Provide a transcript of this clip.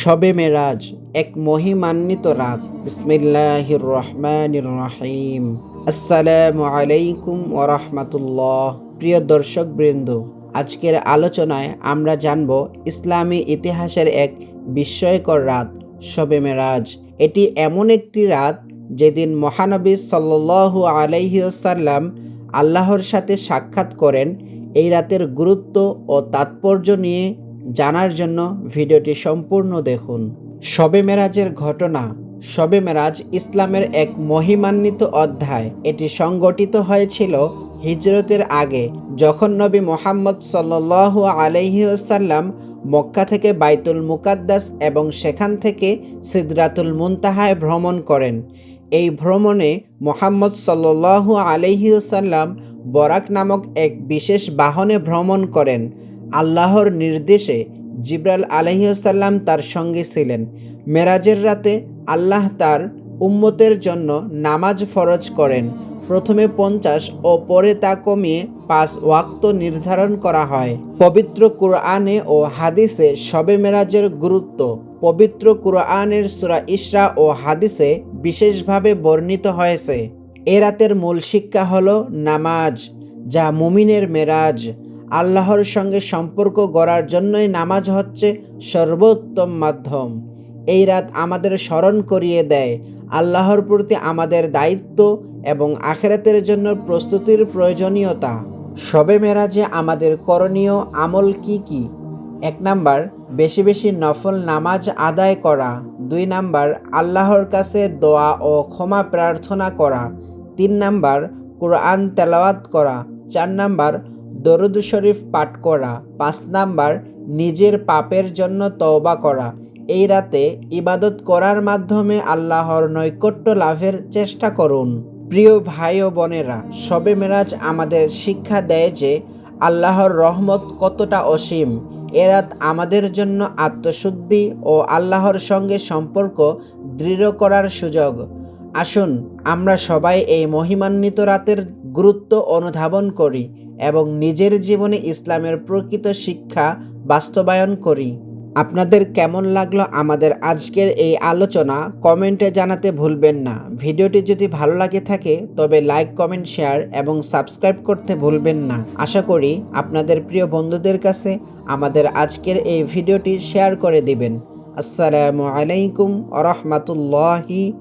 শবে মেরাজ, এক মহিমান্বিত রাত। বিসমিল্লাহির রহমানির রহিম আসসালামু আলাইকুম ওরহমাতুল্লাহ প্রিয় দর্শক বৃন্দ আজকের আলোচনায় আমরা জানব ইসলামী ইতিহাসের এক বিস্ময়কর রাত শবে মেরাজ। এটি এমন একটি রাত যেদিন মহানবী সাল্লু আলাইসাল্লাম আল্লাহর সাথে সাক্ষাৎ করেন। এই রাতের গুরুত্ব ও তাৎপর্য নিয়ে জানার জন্য ভিডিওটি সম্পূর্ণ দেখুন। শবে মেরাজের ঘটনা, শবে মেরাজ ইসলামের এক মহিমান্বিত অধ্যায়। এটি সংগঠিত হয়েছিল হিজরতের আগে, যখন নবী মোহাম্মদ সাল্লাহ আলহিউসাল্লাম মক্কা থেকে বাইতুল মুকাদ্দাস এবং সেখান থেকে সিদরাতুল মুনতাহায় ভ্রমণ করেন। এই ভ্রমণে মোহাম্মদ সাল্লাহ আলহিউসাল্লাম বরাক নামক এক বিশেষ বাহনে ভ্রমণ করেন। আল্লাহর নির্দেশে জিব্রাল আলহিউসাল্লাম তার সঙ্গে ছিলেন। মেরাজের রাতে আল্লাহ তার উম্মতের জন্য নামাজ ফরজ করেন। প্রথমে পঞ্চাশ ও পরে তা কমিয়ে পাঁচ ওয়াক্ত নির্ধারণ করা হয়। পবিত্র কুরআনে ও হাদিসে শবে মেরাজের গুরুত্ব। পবিত্র কুরআনের সুরা ইসরা ও হাদিসে বিশেষভাবে বর্ণিত হয়েছে। এ রাতের মূল শিক্ষা হল নামাজ, যা মুমিনের মেরাজ। আল্লাহর সঙ্গে সম্পর্ক গড়ার জন্যই নামাজ হচ্ছে সর্বোত্তম মাধ্যম। এই রাত আমাদের স্মরণ করিয়ে দেয়, আল্লাহর প্রতি আমাদের দায়িত্ব এবং আখেরাতের জন্য প্রস্তুতির প্রয়োজনীয়তা। সবে মেরাজে আমাদের করণীয় আমল কি কি? এক নাম্বার, বেশি বেশি নফল নামাজ আদায় করা। দুই নাম্বার, আল্লাহর কাছে দোয়া ও ক্ষমা প্রার্থনা করা। তিন নাম্বার, কোরআন তেলাওয়াত করা। চার নাম্বার দরুদ শরীফ পাঠ করা, পাঁচ নাম্বার, নিজের পাপের জন্য তওবা করা। এই রাতে ইবাদত করার মাধ্যমে আল্লাহর নৈকট্য লাভের চেষ্টা করুন। প্রিয় ভাই ও বোনেরা শবে মেরাজ আমাদের শিক্ষা দেয় যে আল্লাহর রহমত কতটা অসীম। এ রাত আমাদের জন্য আত্মশুদ্ধি ও আল্লাহর সঙ্গে সম্পর্ক দৃঢ় করার সুযোগ। আসুন আমরা সবাই এই মহিমান্বিত রাতের গুরুত্ব অনুধাবন করি। এবং নিজের জীবনে ইসলামের প্রকৃত শিক্ষা বাস্তবায়ন করি। আপনাদের কেমন লাগল আমাদের আজকের এই আলোচনা, কমেন্টে জানাতে ভুলবেন না। ভিডিওটি যদি ভালো লাগে থাকে, তবে লাইক, কমেন্ট, শেয়ার এবং সাবস্ক্রাইব করতে ভুলবেন না। আশা করি আপনাদের প্রিয় বন্ধুদের কাছে আমাদের আজকের এই ভিডিওটি শেয়ার করে দিবেন। আসসালামু আলাইকুম আ রহমতুল্লাহি